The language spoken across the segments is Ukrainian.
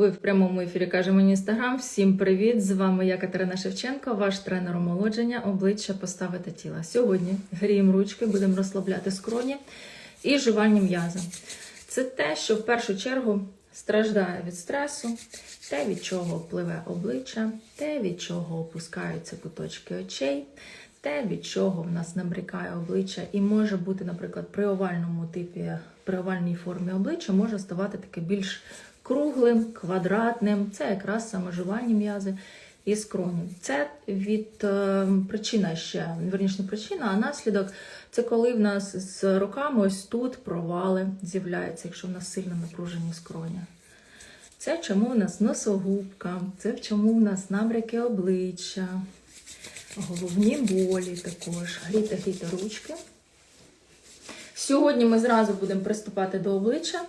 Ви в прямому ефірі каже мені інстаграм. Всім привіт! З вами я Катерина Шевченко, ваш тренер омолодження, обличчя поставити тіла. Сьогодні гріємо ручки, будемо розслабляти скроні і жувальні м'язи. Це те, що в першу чергу страждає від стресу, те, від чого впливе обличчя, те, від чого опускаються куточки очей, те, від чого в нас набрікає обличчя, і може бути, наприклад, при овальному типі, при овальній формі обличчя може ставати таке більш круглим, квадратним. Це якраз самежувальні м'язи і скроні. Це від е, причина ще, верніше причина, а наслідок це коли в нас з роками ось тут провали з'являються, якщо в нас сильно напружені скроні. Це чому в нас носогубка, це чому в нас набряки обличчя, головні болі також. Грійте, грійте ручки. Сьогодні ми зразу будемо приступати до обличчя.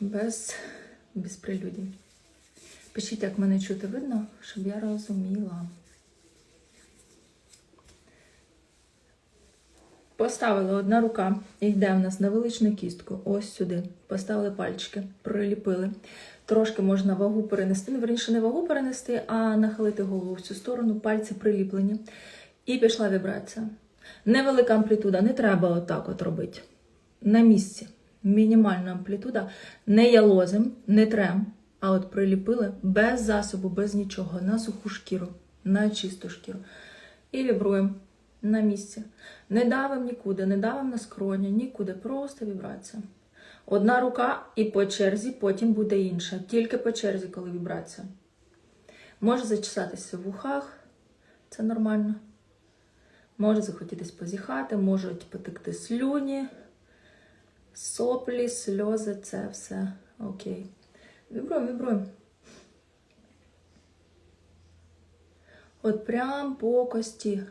Без, без прелюдій. Пишіть, як мене чути видно, щоб я розуміла. Поставили одна рука, йде в нас на величну кістку, ось сюди. Поставили пальчики, приліпили. Трошки можна вагу перенести, ну, верніше не вагу перенести, а нахилити голову в цю сторону, пальці приліплені. І пішла вібрація. Невелика амплітуда, не треба отак от робити. На місці. Мінімальна амплітуда. Не ялозим, не трем, а от приліпили без засобу, без нічого, на суху шкіру, на чисту шкіру. І вібруємо на місці. Не давимо нікуди, не давимо на скроні, нікуди, просто вібрація. Одна рука і по черзі, потім буде інша. Тільки по черзі, коли вібрація. Може зачесатися в ухах, це нормально. Може захотітись позіхати, можуть потекти слюні, соплі, сльози, це все окей. Вібруємо, вібруємо. От прям по кості.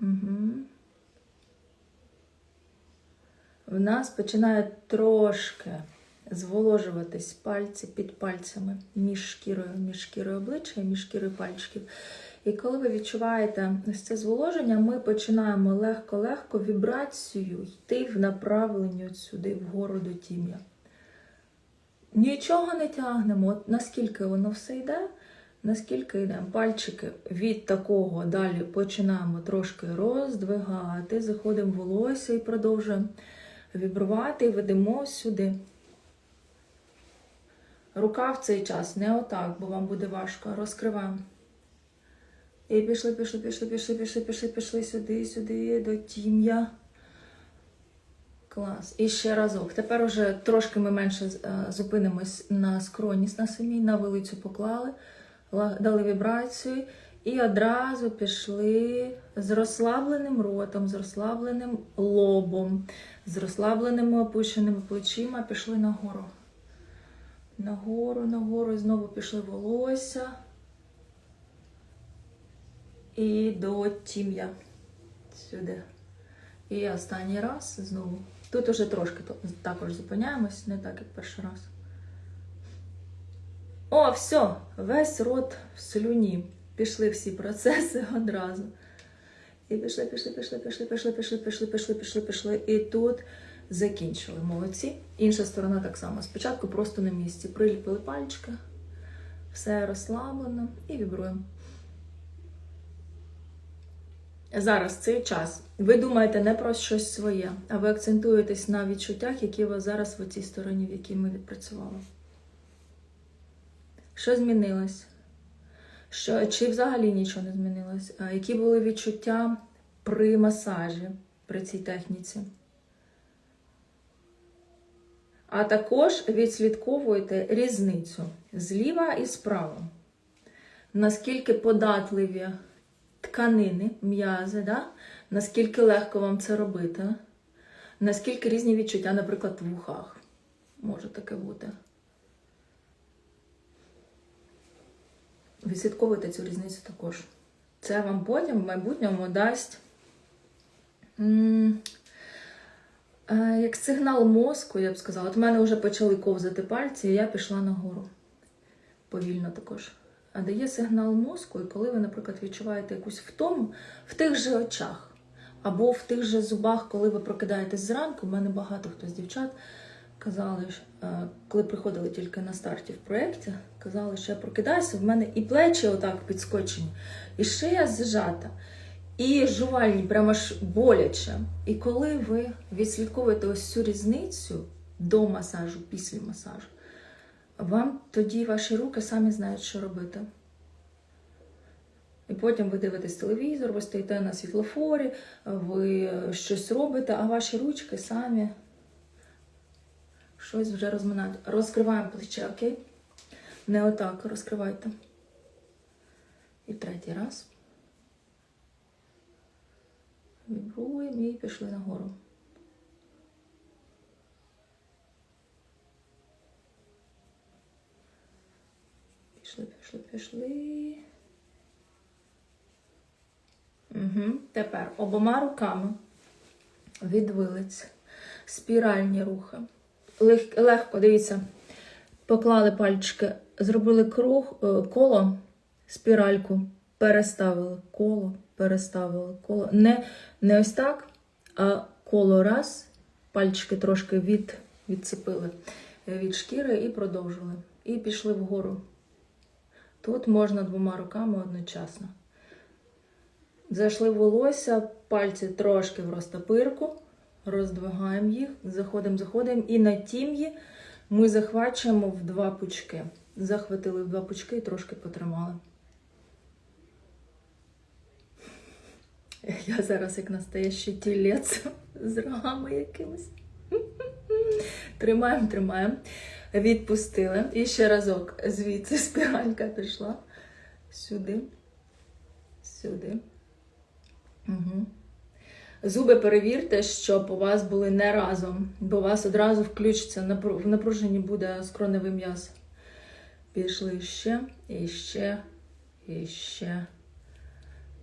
Угу. В нас починає трошки зволожуватись пальці під пальцями між шкірою, між шкірою обличчя і між шкірою пальчиків. І коли ви відчуваєте ось це зволоження, ми починаємо легко-легко вібрацію йти в направленні от сюди, вгору до тім'я. Нічого не тягнемо. От наскільки воно все йде, наскільки йдемо. Пальчики від такого далі починаємо трошки роздвигати, заходимо в волосся і продовжуємо вібрувати і ведемо сюди. Рука в цей час не отак, бо вам буде важко. Розкриваємо. І пішли, пішли, пішли, пішли, пішли, пішли, пішли сюди, сюди, до тім'я. Клас. І ще разок. Тепер уже трошки ми менше е, зупинимось на скроніс на самій, на вилицю поклали, дали вібрацію і одразу пішли з розслабленим ротом, з розслабленим лобом, з розслабленими опущеними плечима, пішли нагору. Нагору, нагору, і знову пішли волосся. І до тім'я. Сюди. І останній раз знову. Тут уже трошки також зупиняємось, не так, як перший раз. О, все! Весь рот в слюні. Пішли всі процеси одразу. І пішли, пішли, пішли, пішли, пішли, пішли, пішли, пішли, пішли, пішли. І тут закінчили. Молодці. Інша сторона так само. Спочатку просто на місці. Приліпили пальчики, все розслаблено і вібруємо. Зараз цей час. Ви думаєте не про щось своє, а ви акцентуєтесь на відчуттях, які у вас зараз в цій стороні, в якій ми відпрацювали. Що змінилось? Що, чи взагалі нічого не змінилось? Які були відчуття при масажі, при цій техніці? А також відслідковуйте різницю зліва і справа. Наскільки податливі тканини, м'язи, да? наскільки легко вам це робити, наскільки різні відчуття, наприклад, в вухах. Може таке бути. Відслідковуйте цю різницю також. Це вам потім в майбутньому дасть е, як сигнал мозку, я б сказала. От в мене вже почали ковзати пальці, і я пішла нагору. Повільно також. Дає сигнал мозку, і коли ви, наприклад, відчуваєте якусь втому в тих же очах, Або в тих же зубах, коли ви прокидаєтесь зранку, в мене багато хто з дівчат казали, е, коли приходили тільки на старті в проєкті, казали, що я прокидаюся, в мене і плечі отак підскочені, і шия зжата, і жувальні прямо аж боляче. І коли ви відслідковуєте ось цю різницю до масажу, після масажу, вам тоді ваші руки самі знають, що робити. І потім ви дивитесь телевізор, ви стоїте на світлофорі, ви щось робите, а ваші ручки самі щось вже розминають. Розкриваємо плече, окей? Не отак, розкривайте. І третій раз. Вібруємо і пішли нагору. Пішли, пішли. Угу. Тепер обома руками від вилиць, спіральні рухи. Лег- легко, дивіться, поклали пальчики, зробили круг, е, коло, спіральку, переставили коло, переставили коло. Не, не ось так, а коло раз, пальчики трошки від, відцепили е, від шкіри і продовжили. І пішли вгору. Тут можна двома руками одночасно. Зайшли волосся, пальці трошки в розтопирку, роздвигаємо їх, заходимо, заходимо. І на тім'ї ми захвачуємо в два пучки. Захватили в два пучки і трошки потримали. Я зараз як настоящий тілець з рогами якимось. Тримаємо, тримаємо. Відпустили. І ще разок звідси спіралька пішла. Сюди. Сюди. Угу. Зуби перевірте, щоб у вас були не разом, бо у вас одразу включиться, в напруженні буде скроневий м'яз. Пішли ще, і ще, і ще.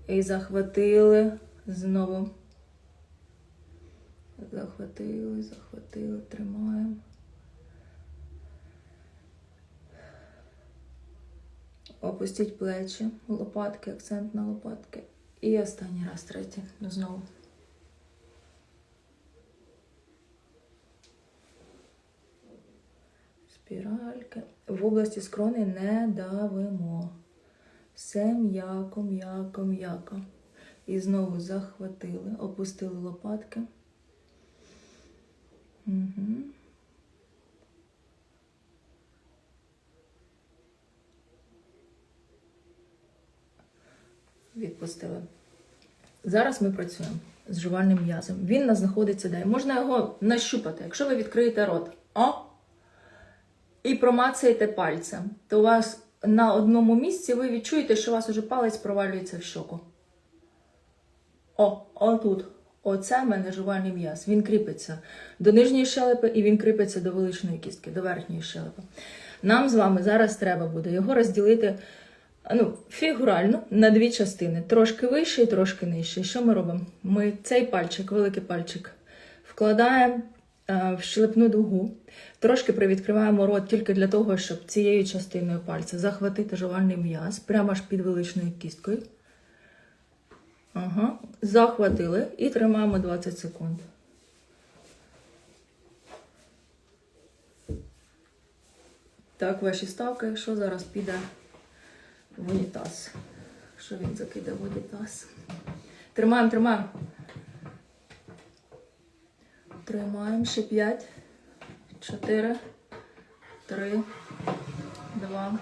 І захватили знову. Захватили, захватили, тримаємо. Опустіть плечі, лопатки, акцент на лопатки. І останній раз, третій. Знову. Спіральки. В області скрони не давимо. Все м'яко, м'яко, м'яко. І знову захватили, опустили лопатки. Угу. Відпустили. Зараз ми працюємо з жувальним м'язом. Він нас знаходиться де? Можна його нащупати. Якщо ви відкриєте рот, о! І промацаєте пальцем, то у вас на одному місці ви відчуєте, що у вас уже палець провалюється в щоку. О, отут. Оце в мене жувальний м'яз. Він кріпиться до нижньої щелепи і він кріпиться до величної кістки, до верхньої щелепи. Нам з вами зараз треба буде його розділити ну, фігурально на дві частини: трошки вище і трошки нижче. Що ми робимо? Ми цей пальчик, великий пальчик, вкладаємо е, в щелепну дугу, трошки привідкриваємо рот тільки для того, щоб цією частиною пальця захватити жувальний м'яз прямо аж під величною кісткою. Ага, захватили і тримаємо 20 секунд. Так, ваші ставки, якщо зараз піде в унітаз. Що він закиде в унітаз? Тримаємо, тримаємо. Тримаємо ще 5, 4, 3, 2,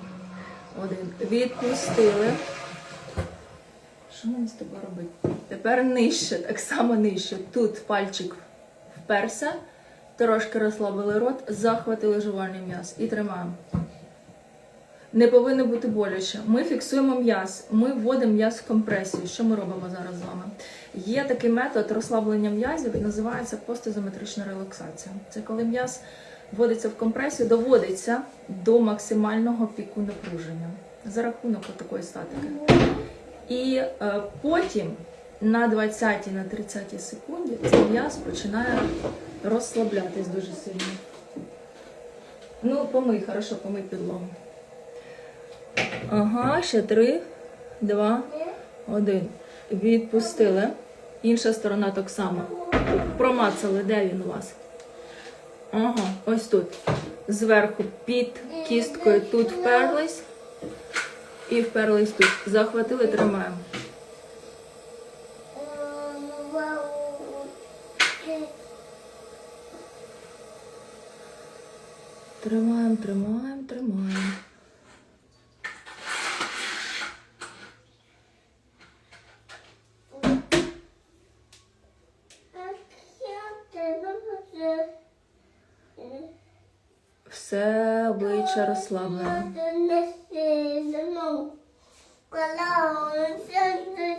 1. Відпустили. Що мені з тобою робити? Тепер нижче, так само нижче. Тут пальчик вперся, трошки розслабили рот, захватили жувальний м'яз і тримаємо. Не повинно бути боляче. Ми фіксуємо м'яз, ми вводимо м'яз в компресію. Що ми робимо зараз з вами? Є такий метод розслаблення м'язів, називається постізометрична релаксація. Це коли м'яз вводиться в компресію, доводиться до максимального піку напруження за рахунок такої статики. І е, потім на 20 на 30 секунді цей м'яз починає розслаблятись дуже сильно. Ну, помий, хорошо, помий підлогу. Ага, ще три, два, один. Відпустили. Інша сторона так само. Промацали, де він у вас? Ага, ось тут. Зверху під кісткою тут вперлись. І вперлись тут. Захватили, тримаємо. Тримаємо, тримаємо, тримаємо. Все обличчя розслаблене.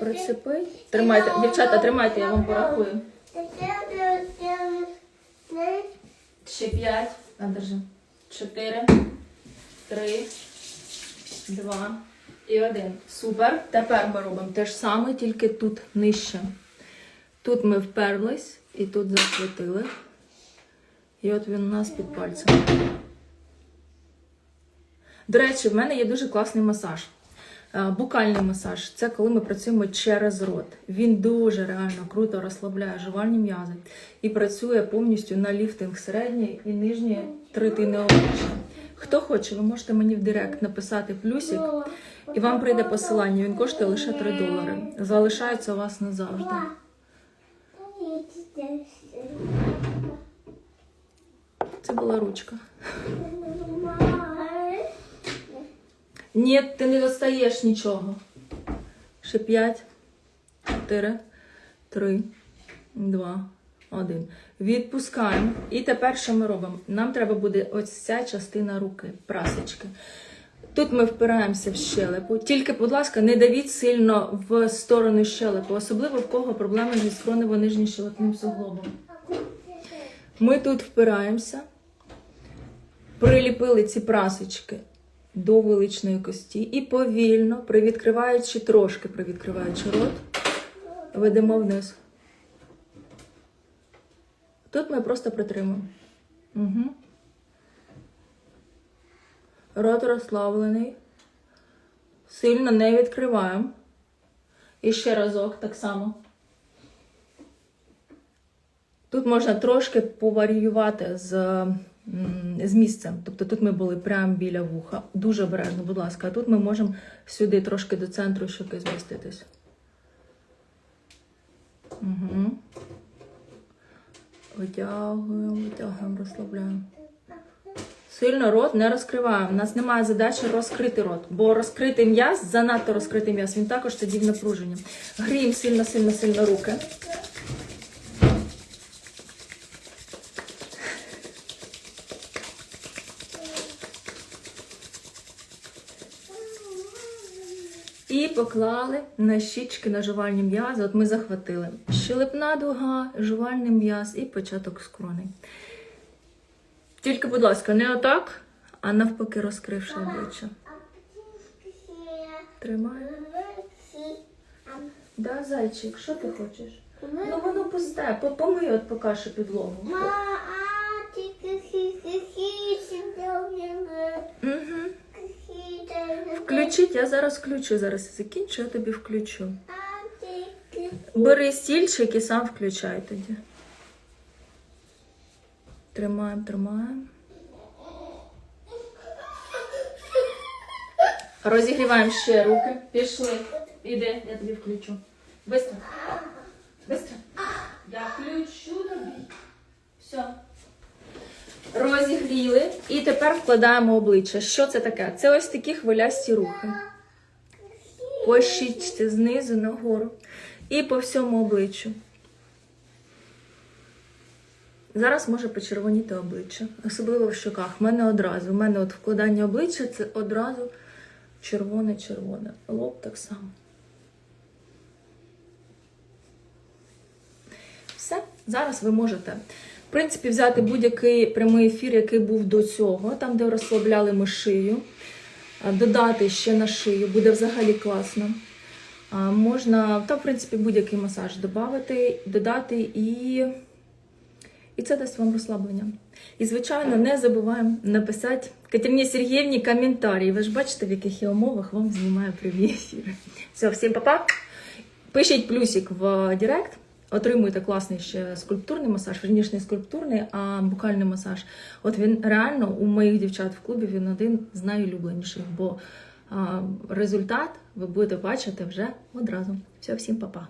Прицепи. Тримайте, дівчата, тримайте, я вам порахую. Ще п'ять. А, держи. Чотири, три, два і один. Супер. Тепер ми робимо те ж саме, тільки тут нижче. Тут ми вперлись і тут захватили. І от він у нас під пальцем. До речі, в мене є дуже класний масаж. Е, Букальний масаж це коли ми працюємо через рот. Він дуже реально круто розслабляє жувальні м'язи і працює повністю на ліфтинг середньої і нижньої третини обличчя. Хто хоче, ви можете мені в директ написати плюсик, і вам прийде посилання. Він коштує лише 3 долари. Залишається у вас назавжди. Це була ручка. Ні, ти не достаєш нічого. Ще п'ять, чотири, три, два, один. Відпускаємо. І тепер що ми робимо? Нам треба буде ось ця частина руки, прасочки. Тут ми впираємося в щелепу. Тільки, будь ласка, не давіть сильно в сторону щелепи, особливо в кого проблеми зі скронево-нижнім щелепним суглобом. Ми тут впираємося, приліпили ці прасочки до величної кості і повільно, привідкриваючи трошки, привідкриваючи рот, ведемо вниз. Тут ми просто притримуємо. Угу. Рот розслаблений. Сильно не відкриваємо. І ще разок так само. Тут можна трошки поваріювати з, з місцем. Тобто тут ми були прямо біля вуха. Дуже обережно, будь ласка. А тут ми можемо сюди трошки до центру щоки зміститись. Угу. Витягуємо, витягуємо, розслабляємо. Сильно рот не розкриваємо. У нас немає задачі розкрити рот, бо розкритий м'яз, занадто розкритий м'яз, він також тоді в напруженні. Гріємо сильно, сильно, сильно руки. І поклали на щічки на жувальні м'язи. От ми захватили щелепна дуга, жувальний м'яз і початок скрони. Тільки, будь ласка, не отак, а навпаки розкривши обличчя. Тримай. Да, зайчик, що ти хочеш? Ну воно пусте, помий от поки що підлогу. Угу. Включіть, я зараз включу. Зараз закінчу, я тобі включу. Бери стільчик і сам включай тоді. Тримаємо, тримаємо. Розігріваємо ще руки. Пішли. Іди, я тобі включу. Быстро. Быстро. Я включу тобі. Все. Розігріли. І тепер вкладаємо обличчя. Що це таке? Це ось такі хвилясті рухи. По знизу нагору. І по всьому обличчю. Зараз може почервоніти обличчя, особливо в щоках. У мене одразу. У мене от вкладання обличчя це одразу червоне-червоне. Лоб так само. Все, зараз ви можете, в принципі, взяти будь-який прямий ефір, який був до цього, там, де розслабляли ми шию, додати ще на шию, буде взагалі класно. Можна, та, в принципі, будь-який масаж додати, додати і. І це дасть вам розслаблення. І, звичайно, не забуваємо написати Катерині Сергіївні коментарі. Ви ж бачите, в яких я умовах вам знімаю прямі ефіри. Все, всім па-па. Пишіть плюсик в Директ. Отримуєте класний ще скульптурний масаж, верніше не скульптурний, а букальний масаж. От він реально у моїх дівчат в клубі він один з найулюбленіших, бо результат ви будете бачити вже одразу. Все, всім па-па.